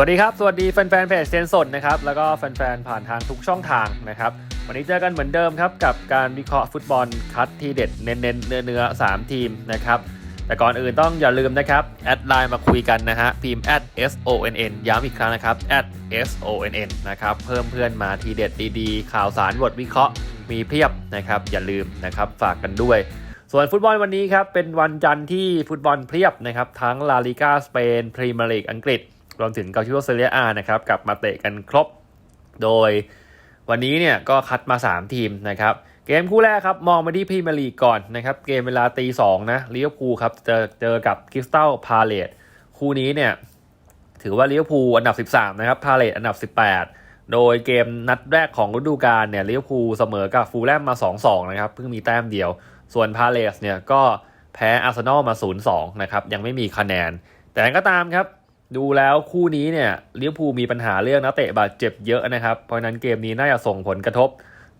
วัสดีครับ สวัสดีแฟนๆเพจเซนสดนะครับ แล้วก็แฟนๆผ่านทางทุกช่องทางนะครับ วันนี้เจอกันเหมือนเดิมครับ กับการวิเคราะห์ฟุตบอลคัดที่เด็ดเน้นๆเนื้อเนื้อๆสามทีมนะครับ แต่ก่อนอื่นต้องอย่าลืมนะครับ แอดไลน์มาคุยกันนะฮะพิมพ์ at s o n n ย้ำอีกครั้งนะครับ at s o n n นะครับ เพิ่มเพื่อนมาทีเด็ดดีๆ ข่าวสารบทวิเคราะห์มีเพียบนะครับ อย่าลืมนะครับฝากกันด้วยส่วนฟุตบอลวันนี้ครับเป็นวันจันทร์ที่ฟุตบอลเพียบนะครับทั้งลาลิกาสเปนพรีเมียร์ลีกอังกฤษ รวมถึงเกาชิโอเซเรียอานะครับกลับมาเตะกันครบ โดยวันนี้เนี่ยก็คัดมา 3 ทีมนะครับเกมคู่แรกครับมองมาที่พรีเมียร์ลีกก่อนนะครับเกมเวลาตีสองนะลิเวอร์พูลครับเจอเจอกับคริสตัลพาเลตคู่นี้เนี่ยถือว่าลิเวอร์พูลอันดับ 13นะครับพาเลตอันดับ 18 โดยเกมนัดแรกของฤดูกาลเนี่ยลิเวอร์พูลเสมอกับฟูลแลมมา 2-2นะครับเพิ่งมีแต้มเดียว ส่วนพาเลสเนี่ยก็แพ้อาร์เซนอลมา 0-2นะครับยังไม่มีคะแนน แต่ก็ตามครับ ดูแล้วคู่นี้เนี่ยลิเวอร์พูลมีปัญหาเรื่องนักเตะบาดเจ็บเยอะนะครับ เพราะนั้นเกมนี้น่าจะส่งผลกระทบ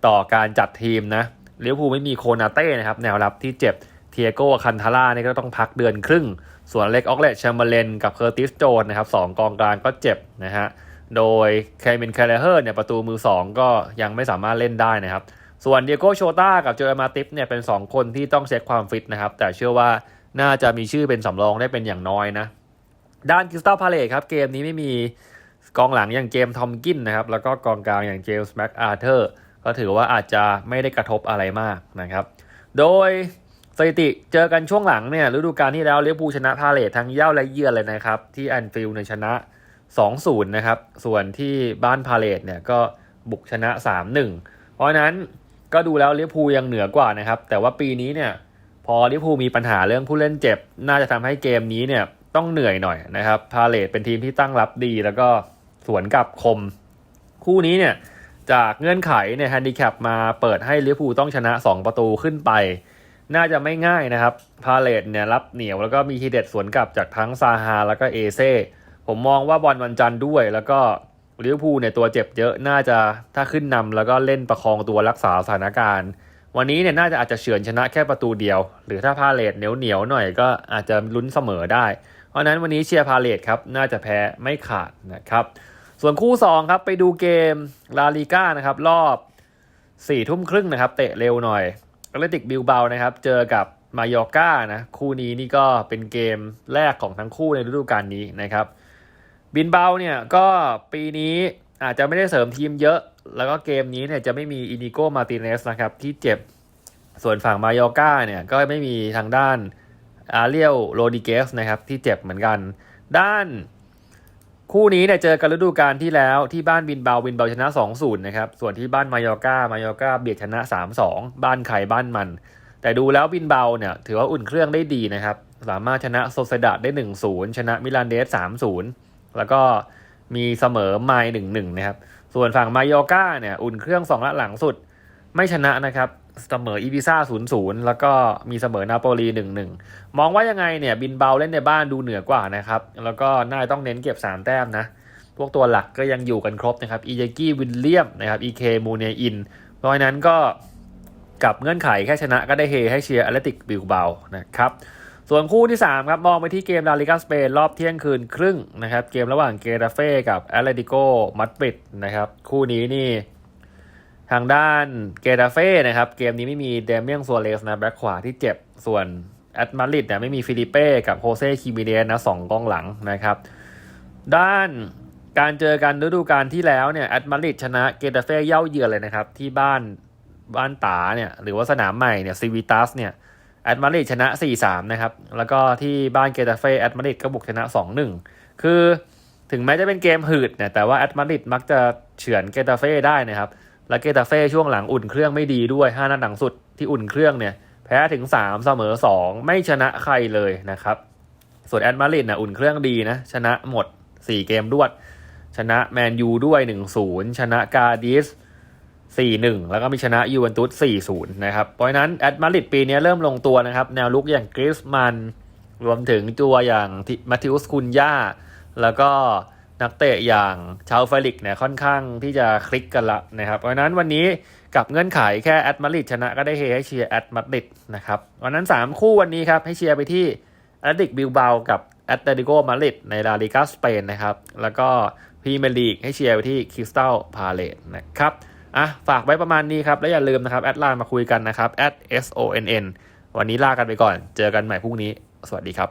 ต่อการจัดทีมนะลิเวอร์พูลไม่มีโคนาเต้นะครับแนวรับที่เจ็บเทียโกคันทาร่าเนี่ยก็ต้องพักเดือนครึ่ง ส่วนเล็กออกเลตแชมเบอร์เลนกับเคอร์ติสโจนนะครับสองกองกลางก็เจ็บนะฮะโดยเคมินแคลเลเฮอร์เนี่ยประตูมือ 2 ก็ยังไม่สามารถเล่นได้นะครับ ส่วนเดียโกโชต้ากับเจอมาติฟเนี่ยเป็น 2 คนที่ต้องเช็คความฟิตนะครับ แต่เชื่อว่าน่าจะมีชื่อเป็นสำรองได้เป็นอย่างน้อยนะ ด้านคริสตัลพาเลตครับเกมนี้ไม่มีกองหลังอย่างเจมทอมกินนะครับแล้วก็กองกลางอย่างเจมส์แม็กอาร์เธอร์ก็ถือว่าอาจจะไม่ได้กระทบอะไรมากนะครับ โดยสถิติเจอกันช่วงหลังเนี่ยฤดูกาลที่แล้วลิเวอร์พูลชนะพาเลตทั้งเย่าและเยือนเลยนะครับ ที่แอนฟิลด์ในชนะ 2-0 นะครับ ส่วนที่บ้านพาเลตเนี่ยก็บุกชนะ 3-1 เพราะนั้นก็ดูแล้วลิเวอร์พูลยังเหนือกว่านะครับ แต่ว่าปีนี้เนี่ยพอลิเวอร์พูลมีปัญหาเรื่องผู้เล่นเจ็บ น่าจะทำให้เกมนี้เนี่ย ต้องเหนื่อยหน่อยนะครับ พาเลตเป็นทีมที่ตั้งรับดี แล้วก็สวนกับคม คู่นี้เนี่ยจากเงื่อนไขเนี่ยแฮนดิแคปมาเปิดให้ลิเวอร์พูลต้องชนะ 2 ประตูขึ้นไป น่าจะไม่ง่ายนะครับ พาเลตเนี่ยรับเหนียวแล้วก็มีทีเด็ดสวนกลับจากทั้งซาฮาแล้วก็เอเซ่ผมมองว่าบอลวันจันทร์ด้วย แล้วก็ลิเวอร์พูลเนี่ยตัวเจ็บเยอะน่าจะถ้าขึ้นนำแล้วก็เล่นประคองตัวรักษาสถานการณ์ วันนี้เนี่ยน่าจะอาจจะเฉือนชนะแค่ประตูเดียว หรือถ้าพาเลตเหนียวเหนียวหน่อยก็อาจจะลุ้นเสมอได้ เพราะนั้นวันนี้เชียร์พาเลตครับน่าจะแพ้ไม่ขาดนะครับ ส่วนคู่ 2 ครับไปดูเกมลาลิก้านะครับรอบ4ทุ่มครึ่งนะครับเตะเร็วหน่อยแอตเลติกบิลเบานะครับเจอกับมายอร์ก้านะคู่นี้นี่ก็เป็นเกมแรกของทั้งคู่ในฤดูกาลนี้นะครับ บินเบาเนี่ยก็ปีนี้อาจจะไม่ได้เสริมทีมเยอะ แล้วก็เกมนี้เนี่ยจะไม่มีอินิโกมาติเนสนะครับที่เจ็บ ส่วนฝั่งมายอก้าเนี่ยก็ไม่มีทางด้านอาเรียลโรดิเกสนะครับที่เจ็บเหมือนกัน ด้านคู่นี้เนี่ยเจอกันฤดูกาลที่แล้วที่บ้านบินเบาบินเบาชนะ 2-0นะครับ ส่วนที่บ้านมายอก้ามายอก้าเบียดชนะ 3-2 บ้านใครบ้านมัน แต่ดูแล้วบินเบาเนี่ยถือว่าอุ่นเครื่องได้ดีนะครับ สามารถชนะโซเซดาได้ 1-0 ชนะมิลานเดส 3-0 แล้วก็มีเสมอไมล์1-1 นะครับ ส่วนฝั่งมายอก้าเนี่ยอุ่นเครื่อง2นัดหลังสุดไม่ชนะนะครับเสมออีพิซ่า0-0แล้วก็มีเสมอนาโปลี1-1มองว่ายังไงเนี่ยบินเบาเล่นในบ้านดูเหนือกว่านะครับ แล้วก็น่าจะต้องเน้นเก็บ3แต้มนะ พวกตัวหลักก็ยังอยู่กันครบนะครับอีเจกี้วิลเลียมนะครับอีเคมูเนอินเพราะฉะนั้นก็กับเงื่อนไขแค่ชนะก็ได้เฮให้เชียร์แอตเลติกบิลเบานะครับ ส่วนคู่ที่ 3 ครับ มองไปที่เกมลาลิกาสเปนรอบเที่ยงคืนครึ่งนะครับ เกมระหว่างเกตาเฟ่กับแอตเลติโกมัดปิดนะครับ คู่นี้นี่ ทางด้านเกตาเฟ่นะครับ เกมนี้ไม่มีเดเมียงซัวเรสนะแบ็คขวาที่เจ็บ ส่วนแอตมาดริดเนี่ยไม่มีฟิลิเป้กับโฮเซ่คิมิเดนนะสองกองหลังนะครับ ด้านการเจอกันฤดูกาลที่แล้วเนี่ยแอตมาดริดชนะเกตาเฟ่เย่าเยือนเลยนะครับ ที่บ้านบ้านตาเนี่ยหรือว่าสนามใหม่เนี่ยซีวิตัสเนี่ย แอตมาริดชนะ 4-3 นะครับ แล้วก็ที่บ้านเกตาเฟ่แอตมาริดก็บุกชนะ 2-1 คือถึงแม้จะเป็นเกมหืดเนี่ยแต่ว่าแอตมาริดมักจะเฉือนเกตาเฟ่ได้นะครับ และเกตาเฟ่ช่วงหลังอุ่นเครื่องไม่ดีด้วย 5นัดหลังสุดที่อุ่นเครื่องเนี่ยแพ้ถึง 3 เสมอ 2 ไม่ชนะใครเลยนะครับ ส่วนแอตมาริดนะอุ่นเครื่องดีนะ ชนะหมด 4 เกมรวด ชนะแมนยูด้วย 1-0 ชนะกาดิส 4-1 แล้วก็มีชนะยูเวนตุส4-0 นะครับ เพราะนั้นแอตมาริดปีนี้เริ่มลงตัวนะครับ แนวลุกอย่างกริสมัน รวมถึงตัวอย่างมาติอุสคุนย่า แล้วก็นักเตะอย่างชาวเฟลิกเนี่ยค่อนข้างที่จะคลิกกันละนะครับ เพราะนั้นวันนี้กับเงื่อนไขแค่แอตมาริดชนะก็ได้เฮให้เชียร์แอตมาริดนะครับวันนั้น 3 คู่วันนี้ครับให้เชียร์ไปที่แอตติกบิลเบากับแอตเลติโกมาริดในลาลิกาสเปนนะครับแล้วก็พรีเมียร์ลีกให้เชียร์ไปที่คริสตัลพาเลตนะครับ อะฝากไว้ประมาณนี้ครับ และอย่าลืมนะครับแอดไลน์มาคุยกันนะครับ at sonn วันนี้ลากันไปก่อน เจอกันใหม่พรุ่งนี้ สวัสดีครับ